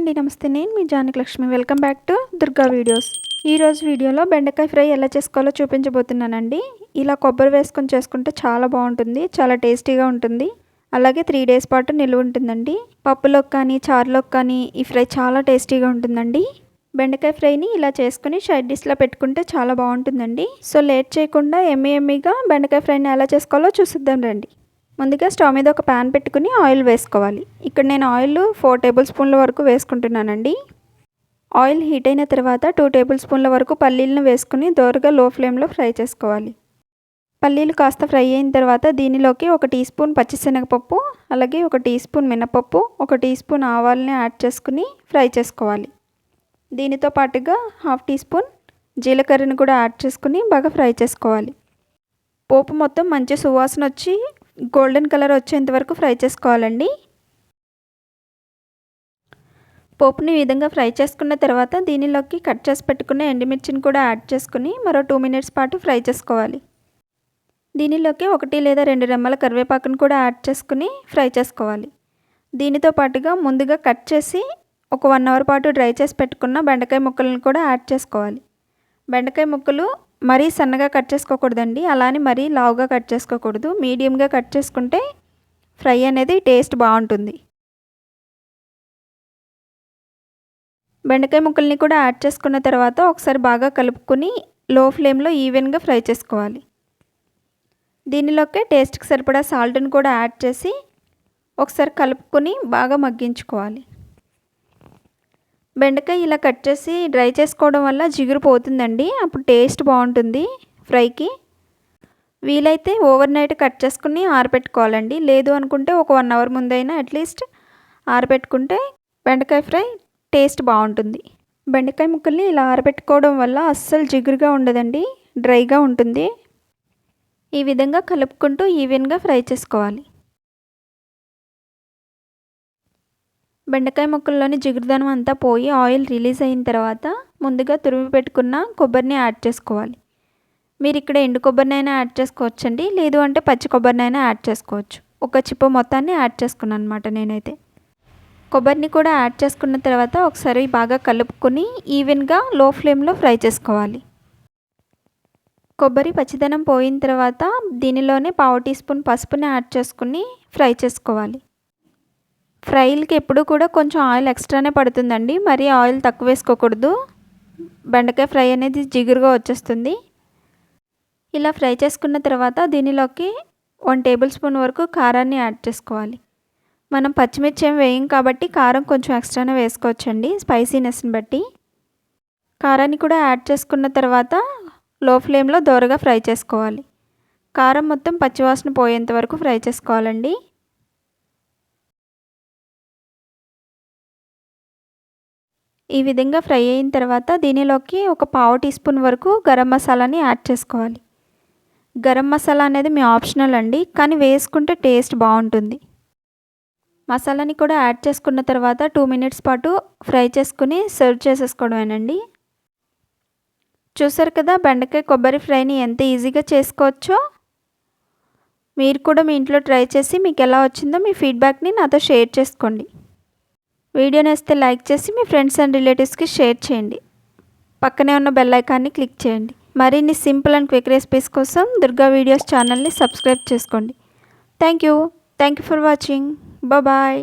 అండి నమస్తే. నేను మీ Janaki Lakshmi. Welcome back to Durga videos ఈరోజు వీడియోలో బెండకాయ ఫ్రై ఎలా చేసుకోవాలో చూపించబోతున్నానండి. ఇలా కొబ్బరి వేసుకొని చేసుకుంటే చాలా బాగుంటుంది చాలా టేస్టీగా ఉంటుంది. అలాగే త్రీ డేస్ పాటు నిల్వ ఉంటుందండి. పప్పులోకి కానీ చారులోకి కానీ ఈ ఫ్రై చాలా టేస్టీగా ఉంటుందండి. బెండకాయ ఫ్రైని ఇలా చేసుకుని సైడ్ డిష్లో పెట్టుకుంటే చాలా బాగుంటుందండి. సో లేట్ చేయకుండా ఎమ్మె ఎమ్మిగా బెండకాయ ఫ్రైని ఎలా చేసుకోవాలో చూసిద్దాం రండి. ముందుగా స్టవ్ మీద ఒక ప్యాన్ పెట్టుకుని ఆయిల్ వేసుకోవాలి. ఇక్కడ నేను ఆయిల్ ఫోర్ టేబుల్ స్పూన్ల వరకు వేసుకుంటున్నానండి. ఆయిల్ హీట్ అయిన తర్వాత టూ టేబుల్ స్పూన్ల వరకు పల్లీలను వేసుకుని దోరగా లో ఫ్లేమ్లో ఫ్రై చేసుకోవాలి. పల్లీలు కాస్త ఫ్రై అయిన తర్వాత దీనిలోకి ఒక టీ స్పూన్ పచ్చిశనగపప్పు అలాగే ఒక టీ స్పూన్ మినపప్పు ఒక టీ స్పూన్ ఆవాలని యాడ్ చేసుకుని ఫ్రై చేసుకోవాలి. దీనితో పాటుగా హాఫ్ టీ స్పూన్ జీలకర్రని కూడా యాడ్ చేసుకుని బాగా ఫ్రై చేసుకోవాలి. పోపు మొత్తం మంచి సువాసన వచ్చి గోల్డెన్ కలర్ వచ్చేంత వరకు ఫ్రై చేసుకోవాలండి. పోపుని ఈ విధంగా ఫ్రై చేసుకున్న తర్వాత దీనిలోకి కట్ చేసి పెట్టుకున్న ఎండుమిర్చిని కూడా యాడ్ చేసుకుని మరో టూ మినిట్స్ పాటు ఫ్రై చేసుకోవాలి. దీనిలోకి ఒకటి లేదా రెండు రెమ్మల కరివేపాకును కూడా యాడ్ చేసుకుని ఫ్రై చేసుకోవాలి. దీనితో పాటుగా ముందుగా కట్ చేసి ఒక వన్ అవర్ పాటు డ్రై చేసి పెట్టుకున్న బెండకాయ ముక్కలను కూడా యాడ్ చేసుకోవాలి. బెండకాయ ముక్కలు మరీ సన్నగా కట్ చేసుకోకూడదండి. అలానే మరీ లావుగా కట్ చేసుకోకూడదు. మీడియంగా కట్ చేసుకుంటే ఫ్రై అనేది టేస్ట్ బాగుంటుంది. బెండకాయ ముక్కల్ని కూడా యాడ్ చేసుకున్న తర్వాత ఒకసారి బాగా కలుపుకొని లో ఫ్లేమ్లో ఈవెన్గా ఫ్రై చేసుకోవాలి. దీనిలోకే టేస్ట్కి సరిపడా సాల్ట్ని కూడా యాడ్ చేసి ఒకసారి కలుపుకొని బాగా మగ్గించుకోవాలి. బెండకాయ ఇలా కట్ చేసి డ్రై చేసుకోవడం వల్ల జిగురు పోతుందండి. అప్పుడు టేస్ట్ బాగుంటుంది ఫ్రైకి. వీలైతే ఓవర్ నైట్ కట్ చేసుకుని ఆరబెట్టుకోవాలండి లేదు అనుకుంటే ఒక వన్ అవర్ ముందైనా అట్లీస్ట్ ఆరబెట్టుకుంటే బెండకాయ ఫ్రై టేస్ట్ బాగుంటుంది. బెండకాయ ముక్కల్ని ఇలా ఆరబెట్టుకోవడం వల్ల అస్సలు జిగురుగా ఉండదండి డ్రైగా ఉంటుంది. ఈ విధంగా కలుపుకుంటూ ఈవెన్గా ఫ్రై చేసుకోవాలి. బెండకాయ ముక్కల్లోని జిగురుదనం అంతా పోయి ఆయిల్ రిలీజ్ అయిన తర్వాత ముందుగా తురిమి పెట్టుకున్న కొబ్బరిని యాడ్ చేసుకోవాలి. మీరు ఇక్కడ ఎండు కొబ్బరినైనా యాడ్ చేసుకోవచ్చండి లేదు అంటే పచ్చి కొబ్బరినైనా యాడ్ చేసుకోవచ్చు. ఒక చిప్ప మొత్తాన్ని యాడ్ చేసుకున్నాను అనమాట నేనైతే. కొబ్బరిని కూడా యాడ్ చేసుకున్న తర్వాత ఒకసారి బాగా కలుపుకొని ఈవెన్గా లో ఫ్లేమ్లో ఫ్రై చేసుకోవాలి. కొబ్బరి పచ్చిదనం పోయిన తర్వాత దీనిలోనే పావు టీ స్పూన్ పసుపుని యాడ్ చేసుకుని ఫ్రై చేసుకోవాలి. ఫ్రైలకి ఎప్పుడు కూడా కొంచెం ఆయిల్ ఎక్స్ట్రానే పడుతుందండి. మరీ ఆయిల్ తక్కువ వేసుకోకూడదు. బెండకాయ ఫ్రై అనేది జిగురుగా వచ్చేస్తుంది. ఇలా ఫ్రై చేసుకున్న తర్వాత దీనిలోకి వన్ టేబుల్ స్పూన్ వరకు కారాన్ని యాడ్ చేసుకోవాలి. మనం పచ్చిమిర్చి ఏం వేయం కాబట్టి కారం కొంచెం ఎక్స్ట్రానే వేసుకోవచ్చండి స్పైసీనెస్ని బట్టి. కారాన్ని కూడా యాడ్ చేసుకున్న తర్వాత లో ఫ్లేమ్లో దోరగా ఫ్రై చేసుకోవాలి. కారం మొత్తం పచ్చివాసన పోయేంత వరకు ఫ్రై చేసుకోవాలండి. ఈ విధంగా ఫ్రై అయిన తర్వాత దీనిలోకి ఒక పావు టీ స్పూన్ వరకు గరం మసాలాని యాడ్ చేసుకోవాలి. గరం మసాలా అనేది మీ ఆప్షనల్ అండి కానీ వేసుకుంటే టేస్ట్ బాగుంటుంది. మసాలాని కూడా యాడ్ చేసుకున్న తర్వాత టూ మినిట్స్ పాటు ఫ్రై చేసుకుని సర్వ్ చేసేసుకోవడమేనండి. చూసారు కదా బెండకాయ కొబ్బరి ఫ్రైని ఎంత ఈజీగా చేసుకోవచ్చో? మీరు కూడా మీ ఇంట్లో ట్రై చేసి మీకు ఎలా వచ్చిందో మీ ఫీడ్బ్యాక్ని నాతో షేర్ చేసుకోండి. వీడియో నేస్తే లైక్ చేసి మీ ఫ్రెండ్స్ అండ్ రిలేటివ్స్కి షేర్ చేయండి. పక్కనే ఉన్న బెల్ ఐకాన్ని క్లిక్ చేయండి. మరిన్ని సింపుల్ అండ్ క్విక్ రెసిపీస్ కోసం దుర్గా వీడియోస్ ఛానల్ని సబ్స్క్రైబ్ చేసుకోండి. Thank you thank you for watching. Bye.